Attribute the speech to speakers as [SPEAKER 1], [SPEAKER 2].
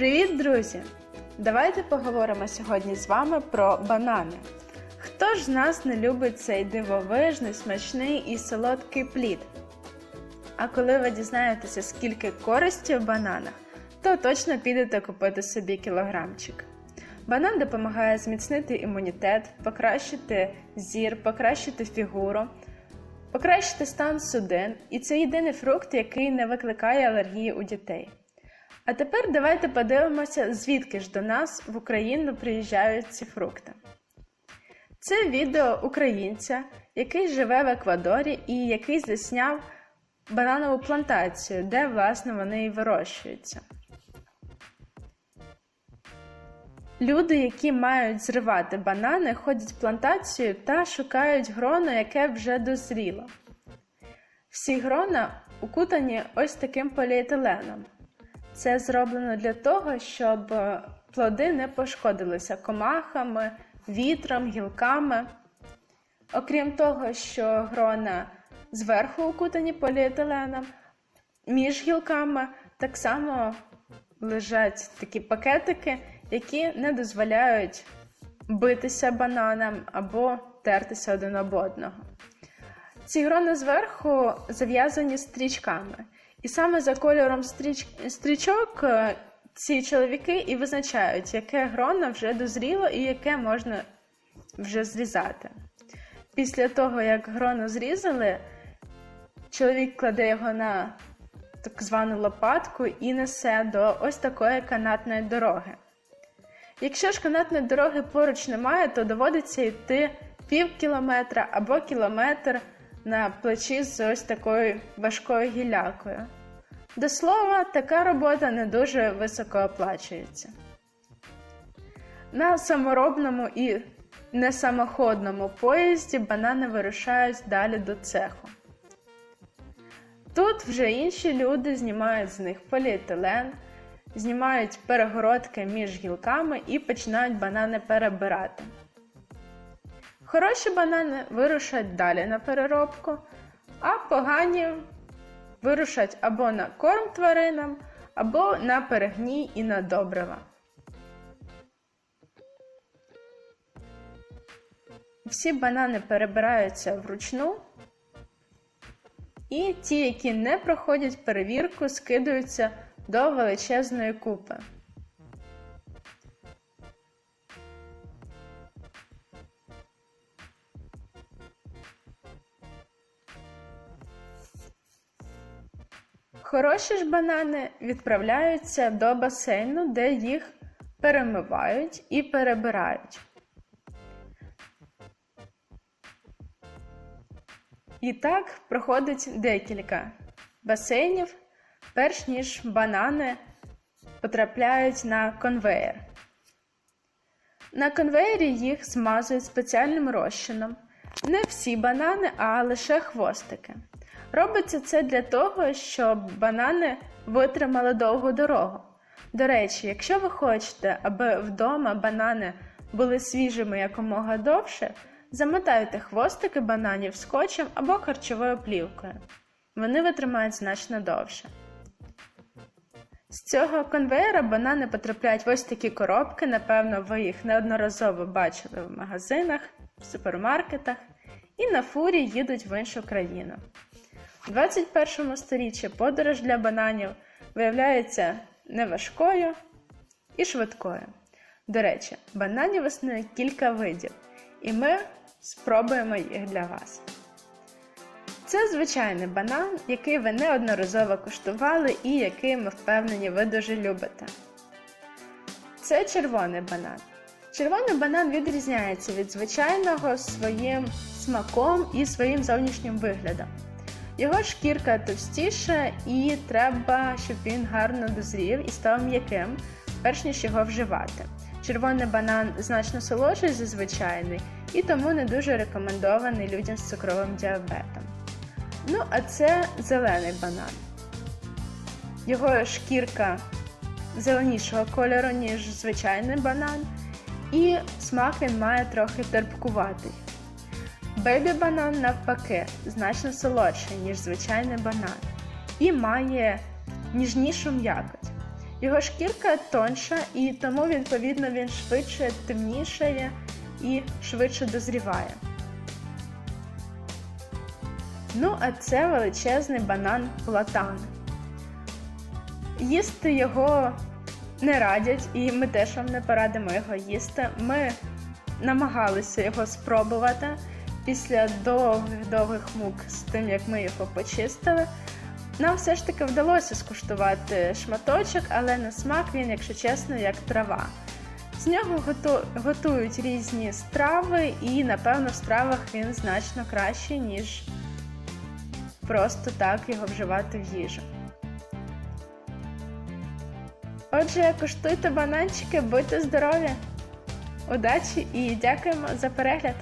[SPEAKER 1] Привіт, друзі! Давайте поговоримо сьогодні з вами про банани. Хто ж з нас не любить цей дивовижний, смачний і солодкий плід? А коли ви дізнаєтеся, скільки користі в бананах, то точно підете купити собі кілограмчик. Банан допомагає зміцнити імунітет, покращити зір, покращити фігуру, покращити стан судин, і це єдиний фрукт, який не викликає алергії у дітей. А тепер давайте подивимося, звідки ж до нас в Україну приїжджають ці фрукти. Це відео українця, який живе в Еквадорі і який засняв бананову плантацію, де власне вони і вирощуються. Люди, які мають зривати банани, ходять плантацію та шукають гроно, яке вже дозріло. Всі грона укутані ось таким поліетиленом. Це зроблено для того, щоб е, плоди не пошкодилися комахами, вітром, гілками. Окрім того, що грона зверху укутані поліетиленом, між гілками так само лежать такі пакетики, які не дозволяють битися бананам або тертися один об одного. Ці грони зверху зав'язані стрічками. І саме за кольором стріч... стрічок е, ці чоловіки і визначають, яке гроно вже дозріло і яке можна вже зрізати. Після того, як гроно зрізали, чоловік кладе його на так звану лопатку і несе до ось такої канатної дороги. Якщо ж канатної дороги поруч немає, то доводиться йти пів кілометра або кілометр на плечі з ось такою важкою гілякою. До слова, така робота не дуже високо оплачується. На саморобному і несамоходному поїзді банани вирушають далі до цеху. Тут вже інші люди знімають з них поліетилен, знімають перегородки між гілками і починають банани перебирати. Хороші банани вирушать далі на переробку, а погані вирушать або на корм тваринам, або на перегній і на добрива. Всі банани перебираються вручну, і ті, які не проходять перевірку, скидаються до величезної купи. Хороші ж банани відправляються до басейну, де їх перемивають і перебирають. І так проходить декілька басейнів, перш ніж банани потрапляють на конвеєр. На конвеєрі їх змазують спеціальним розчином. Не всі банани, а лише хвостики. Робиться це для того, щоб банани витримали довгу дорогу. До речі, якщо ви хочете, аби вдома банани були свіжими якомога довше, замотайте хвостики бананів скотчем або харчовою плівкою. Вони витримають значно довше. З цього конвейера банани потрапляють в ось такі коробки, напевно, ви їх неодноразово бачили в магазинах, в супермаркетах і на фурі їдуть в іншу країну. У 21 сторіччі подорож для бананів виявляється неважкою і швидкою. До речі, бананів існує кілька видів, і ми спробуємо їх для вас. Це звичайний банан, який ви неодноразово куштували і який ми впевнені ви дуже любите. Це червоний банан. Червоний банан відрізняється від звичайного своїм смаком і своїм зовнішнім виглядом. Його шкірка товстіша і треба, щоб він гарно дозрів і став м'яким, перш ніж його вживати. Червоний банан значно солодший за звичайний і тому не дуже рекомендований людям з цукровим діабетом. Ну, а це зелений банан. Його шкірка зеленішого кольору, ніж звичайний банан, і смак він має трохи терпкуватий. Бебі банан, навпаки, значно солодший, ніж звичайний банан, і має ніжнішу м'якоть. Його шкірка тонша, і тому, відповідно, він швидше темнішає і швидше дозріває. Ну, а це величезний банан платан. Їсти його не радять, і ми теж вам не порадимо його їсти. Ми намагалися його спробувати після довгих-довгих мук з тим, як ми його почистили. Нам все ж таки вдалося скуштувати шматочок, але на смак він, якщо чесно, як трава. З нього готують різні страви, і, напевно, в стравах він значно кращий, ніж просто так його вживати в їжу. Отже, куштуйте бананчики, будьте здорові! Удачі і дякуємо за перегляд!